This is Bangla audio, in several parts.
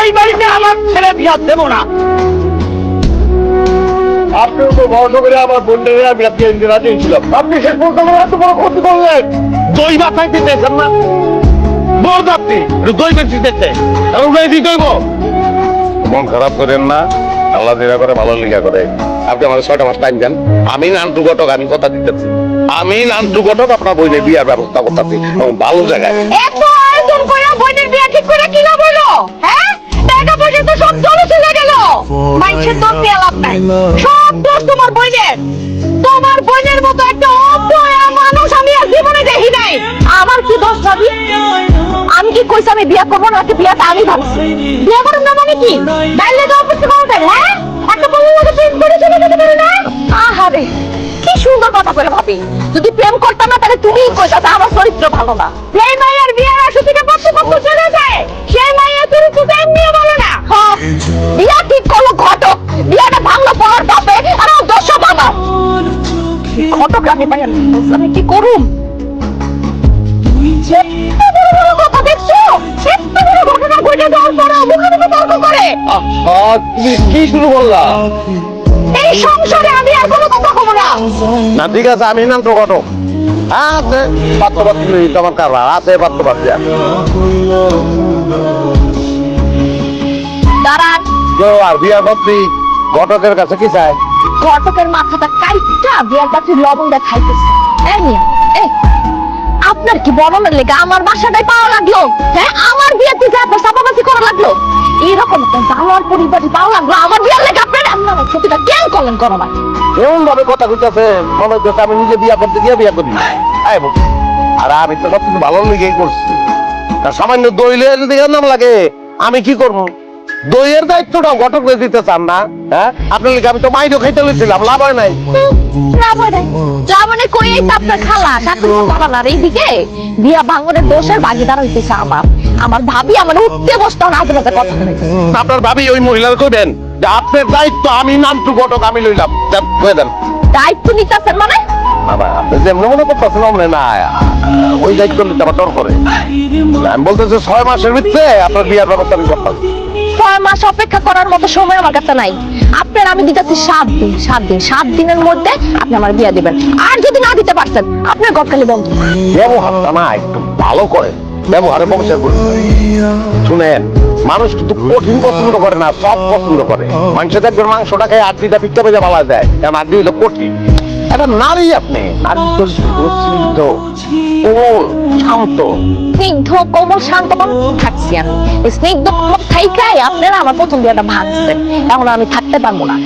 এই বাড়িতে আমার ছেলে বিয়া দেবো না। আপনি তো ভরসা করে আমার বোনদের আমি রাত্রি রাতে আপনি শেষ পর্যন্ত আমার এত বড় ক্ষতি করলেন। দই মাথায় দিতেছেন না বড় আপনি দই বেশি দিতে। আর উড়াই দিতে হইব মন খারাপ করেন না আল্লাহ যেটা করে ভালো লিখা করে। আপনি আমার ছয়টা মাস টাইম দেন। আমি নান্টু ঘটক আমি কথা দিতেছি। আমি নান্টু ঘটক আপনার বইনে বিয়ার ব্যবস্থা করতেছি। ভালো জায়গায়। এত মতো একটা অপয়া মানে হ্যাঁ? প্রেম করে চলে যেতে না? আহারে সুন্দর কথা করে ভাবি। যদি প্রেম করতাম না, তাহলে তুমিই কইতা আমার চরিত্র ভালো না। সেই মাইয়ের বিয়ার আসে তুমি কি শুরু করলা? এই সংসারে আমি আর কোনো কথা কব না। না ঠিক আছে আমি নান্টু ঘটক আছে পাত্র পাত্র তোমার কারবার আছে পাত্র পাত্র দাঁড়ান। আর বিয়া করছি ঘটকের কাছে কি চায়? ঘটকের মাথাটা কাইটা বিয়ার কাছে লবণ খাইতেছে এই আপনার কি বড়মের লেগে আমার বাসাটাই পাওয়া লাগল? হ্যাঁ আমার বিয়েতে যা আপনার সাবাবাসি করা লাগল? এরকম একটা জানোয়ার পরিবারই পাওয়া লাগল আমার বিয়ের লেগে আপনার? আপনার ক্ষতিটা কেন করলেন করো না এমন ভাবে কথা কইতাছে, মনে হচ্ছে আমি নিজে বিয়া করতে গিয়ে বিয়া করি। আয় বউ। আর আমি তো সব কিছু ভালো লেগেই করছি। তা সামান্য দইলের দিকে নাম লাগে, আমি কি করব? দইয়ের দায়িত্বটাও ঘটক দিতে চান না হ্যাঁ? আপনার লিখে আমি তো মাইরও খাইতে লেছিলাম লাভ হয় নাই। আপনার আমার ভাবি আমার উঠতে বসতে রাতে রাতে কথা আপনার ভাবি ওই মহিলার কইবেন আপনার দায়িত্ব আমি নামটু ঘটক আমি লইলাম। কয়ে দেন। দায়িত্ব নিতেছেন মানে? বাবা আপনি যেমন মনে করতেছেন অমনে না ওই দায়িত্ব নিতে আমার ডর করে আমি বলতেছি ছয় মাসের ভিতরে আপনার বিয়ার ব্যবস্থা আমি করতাম ছয় মাস অপেক্ষা করার মতো সময় আমার কাছে নাই। আপনার আমি দিতেছি সাত দিন সাত দিন। সাত দিনের মধ্যে আপনি আমার বিয়ে দিবেন। আর যদি না দিতে পারছেন আপনার গটকালি বন্ধ। ব্যবহারটা না, একটু ভালো করে ব্যবহারে ব্যবসায় করুন শুনেন, মানুষ কিন্তু কঠিন পছন্দ করে না, সব পছন্দ করে। মানুষের দেখবেন মাংসটা খেয়ে আড্ডিটা পিঠটা পেজা বলা যায় কারণ আড্ডি হলো কঠিন। এটা নারী আপনি শান্ত। স্নিগ্ধ কোমল শান্ত থাকছি আমি। স্নিগ্ধ কোমল থাইকাই আপনারা আমার প্রথম বিয়েটা ভাঙছেন। এখন আমি থাকতে পারব না।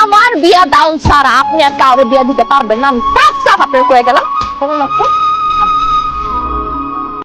আমার বিয়া দাউন ছাড়া আপনি আর কারও বিয়া দিতে পারবেন না। আমি সাফ সাফ আপনার কয়ে গেলাম। কোনো